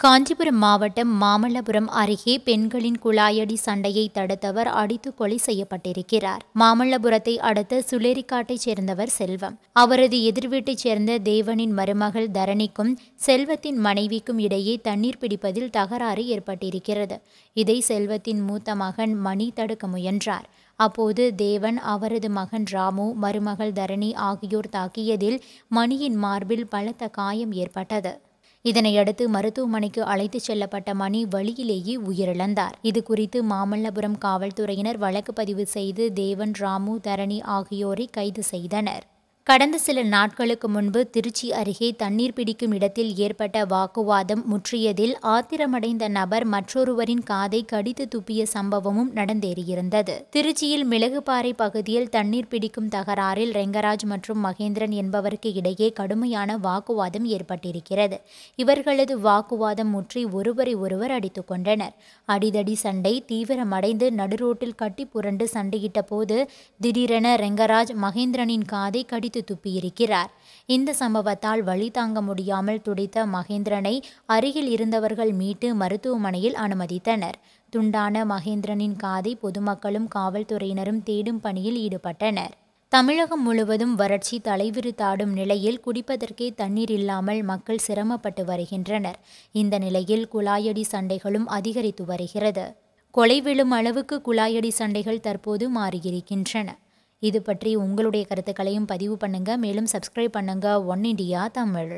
காஞ்சிபுரம் மாவட்டம் மாமல்லபுரம் அருகே பெண்களின் குழாயடி சண்டையை தடுத்தவர் அடித்து கொலை செய்யப்பட்டிருக்கிறார். மாமல்லபுரத்தை அடுத்த சுளேரிக்காட்டைச் சேர்ந்தவர் செல்வம். அவரது எதிர்வீட்டைச் சேர்ந்த தேவனின் மருமகள் தரணிக்கும் செல்வத்தின் மனைவிக்கும் இடையே தண்ணீர் பிடிப்பதில் தகராறு ஏற்பட்டிருக்கிறது. இதை செல்வத்தின் மூத்த மகன் மணி தடுக்க முயன்றார். அப்போது தேவன் அவரது மகன் ராமு மருமகள் தரணி ஆகியோர் தாக்கியதில் மணியின் மார்பில் பலத்த காயம் ஏற்பட்டது. இதனையடுத்து மருத்துவமனைக்கு அழைத்துச் செல்லப்பட்ட மணி வழியிலேயே உயிரிழந்தார். இது குறித்து மாமல்லபுரம் காவல்துறையினர் வழக்கு பதிவு செய்து தேவன் ராமு தரணி ஆகியோரை கைது செய்தனர். கடந்த சில நாட்களுக்கு முன்பு திருச்சி அருகே தண்ணீர் பிடிக்கும் இடத்தில் ஏற்பட்ட வாக்குவாதம் முற்றியதில் ஆத்திரமடைந்த நபர் மற்றொருவரின் காதை கடித்து துப்பிய சம்பவமும் நடந்தேறியிருந்தது. திருச்சியில் மிளகுபாறை பகுதியில் தண்ணீர் பிடிக்கும் தகராறில் ரெங்கராஜ் மற்றும் மகேந்திரன் என்பவருக்கு இடையே கடுமையான வாக்குவாதம் ஏற்பட்டிருக்கிறது. இவர்களது வாக்குவாதம் முற்றி ஒருவரை ஒருவர் அடித்துக் கொண்டனர். அடிதடி சண்டை தீவிரமடைந்து நடுரோட்டில் கட்டி புரண்டு சண்டையிட்ட போது திடீரென ரெங்கராஜ் மகேந்திரனின் காதை கடித்து துப்பியிருக்கிறார். இந்த சம்பவத்தால் வழி தாங்க முடியாமல் துடித்த மகேந்திரனை அருகில் இருந்தவர்கள் மீட்டு மருத்துவமனையில் அனுமதித்தனர். துண்டான மகேந்திரனின் காதை பொதுமக்களும் காவல்துறையினரும் தேடும் பணியில் ஈடுபட்டனர். தமிழகம் முழுவதும் வறட்சி தலைவிரித்தாடும் நிலையில் குடிப்பதற்கே தண்ணீர் இல்லாமல் மக்கள் சிரமப்பட்டு வருகின்றனர். இந்த நிலையில் குழாயடி சண்டைகளும் அதிகரித்து வருகிறது. கொலை விழும் அளவுக்கு குழாயடி சண்டைகள் தற்போது மாறியிருக்கின்றன. இது பற்றி உங்களுடைய கருத்துக்களையும் பதிவு பண்ணுங்கள் மேலும் சப்ஸ்கிரைப் பண்ணுங்கள் ஒன் இண்டியா தமிழ்.